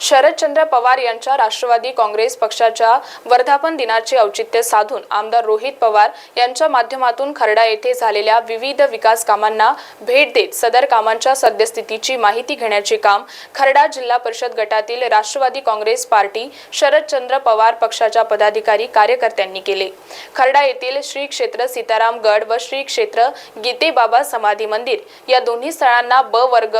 शरदचंद्र पवार यांच्या राष्ट्रवादी काँग्रेस पक्षाच्या वर्धापन दिनाचे औचित्य साधून आमदार रोहित पवार यांच्या माध्यमातून खर्डा येथे झालेल्या विविध विकास कामांना भेट देत सदर कामांच्या सद्यस्थितीची माहिती घेण्याचे काम खर्डा जिल्हा परिषद गटातील राष्ट्रवादी काँग्रेस पार्टी शरदचंद्र पवार पक्षाच्या पदाधिकारी कार्यकर्त्यांनी केले. खर्डा येथील श्री क्षेत्र सीताराम गड व श्री क्षेत्र गीतेबाबा समाधी मंदिर या दोन्ही स्थळांना ब वर्ग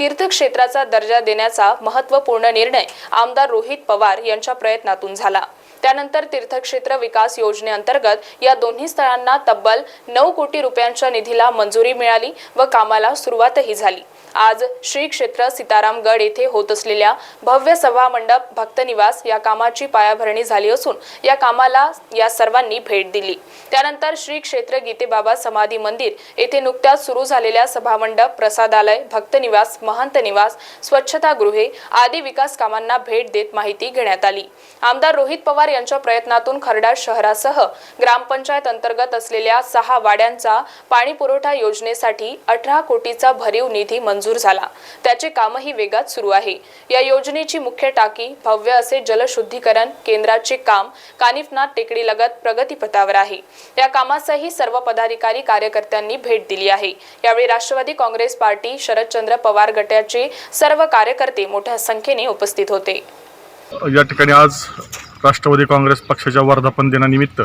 तीर्थक्षेत्राचा दर्जा देण्याचा महत्त्वपूर्ण निर्णय आमदार रोहित पवार यांच्या प्रयत्नातून झाला. त्यानंतर तीर्थक्षेत्र विकास योजनेअंतर्गत या दोन्ही स्थळांना तब्बल नऊ कोटी रुपयांच्या निधीला मंजुरी मिळाली व कामाला सुरुवातही झाली. आज श्री क्षेत्र सीतारामगड येथे होत असलेल्या भव्य सभा मंडप भक्तनिवास या कामाची पायाभरणी झाली असून या कामाला या सर्वांनी भेट दिली. त्यानंतर श्री क्षेत्र गीतेबाबा समाधी मंदिर येथे नुकत्याच सुरू झालेल्या सभामंडप प्रसादालय भक्तनिवास महंत निवास स्वच्छतागृहे आदी विकास कामांना भेट देत माहिती घेण्यात आली. आमदार रोहित पवार यांच्या प्रयत्नातून खर्डा शहरासह ग्रामपंचायत अंतर्गत असलेल्या सहा वाड्यांचा पाणी पुरवठा योजनेसाठी अठरा कोटीचा भरीव निधी मंजूर झाला. त्याचे कामही वेगात सुरू आहे. या योजनेची मुख्य टाकी भव्य असे जलशुद्धीकरण केंद्राचे काम कानिफनाथ टेकडीलगत प्रगतीपथावर आहे. या कामासही सर्व पदाधिकारी कार्यकर्त्यांनी भेट दिली आहे. यावेळी राष्ट्रवादी काँग्रेस पार्टी शरदचंद्र पवार गटाचे सर्व कार्यकर्ते मोठ्या संख्येने उपस्थित होते. या ठिकाणी आज राष्ट्रवादी काँग्रेस पक्षाच्या वर्धापन दिनानिमित्त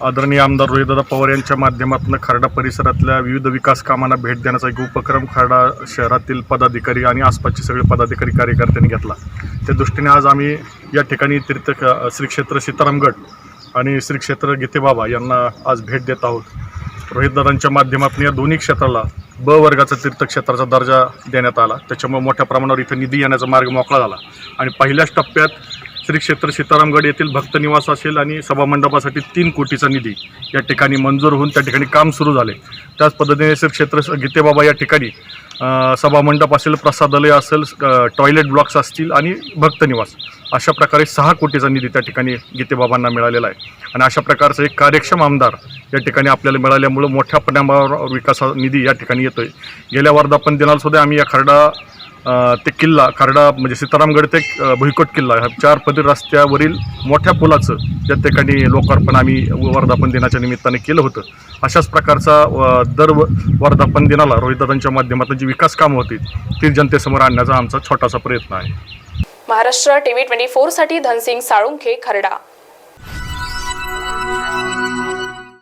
आदरणीय आमदार रोहितदादा पवार यांच्या माध्यमातून खर्डा परिसरातल्या विविध विकास कामांना भेट देण्याचा एक उपक्रम खर्डा शहरातील पदाधिकारी आणि आसपासचे सगळे पदाधिकारी कार्यकर्त्यांनी घेतला. त्या दृष्टीने आज आम्ही या ठिकाणी तीर्थ श्री क्षेत्र सीतारामगड आणि श्री क्षेत्र गीतेबाबा यांना आज भेट देत आहोत. रोहितदादांच्या माध्यमातून या दोन्ही क्षेत्राला ब वर्गाचा तीर्थक्षेत्राचा दर्जा देण्यात आला. त्याच्यामुळे मोठ्या प्रमाणावर इथं निधी येण्याचा मार्ग मोकळा झाला. आणि पहिल्याच टप्प्यात श्री क्षेत्र सीतारामगड येथील भक्तनिवास असेल आणि सभामंडपासाठी तीन कोटीचा निधी या ठिकाणी मंजूर होऊन त्या ठिकाणी काम सुरू झाले. त्याच पद्धतीने श्री क्षेत्र गीतेबाबा या ठिकाणी सभामंडप असेल प्रसादालय असेल टॉयलेट ब्लॉक्स असतील आणि भक्तनिवास अशा प्रकारे सहा कोटीचा निधी त्या ठिकाणी गीतेबाबांना मिळालेला आहे. आणि अशा प्रकारचं एक कार्यक्षम आमदार या ठिकाणी आपल्याला मिळाल्यामुळं मोठ्या प्रमाणावर विकासा निधी या ठिकाणी येतो आहे गेल्या वर्धापन दिनाला सुद्धा आम्ही या खरडा ते किल्ला खरडा म्हणजे सीतारामगड ते भुईकोट किल्ला ह्या चार पदरी रस्त्यावरील मोठ्या पुलाचं त्या ठिकाणी लोकार्पण आम्ही वर्धापन दिनाच्या निमित्ताने केलं होतं. अशाच प्रकारचा दर व- वर्धापन दिनाला रोहितदादांच्या माध्यमातून जी विकास कामं होती ती जनतेसमोर आणण्याचा आमचा छोटासा प्रयत्न आहे. महाराष्ट्र टीव्ही ट्वेंटी फोरसाठी धनसिंग साळुंखे खर्डा.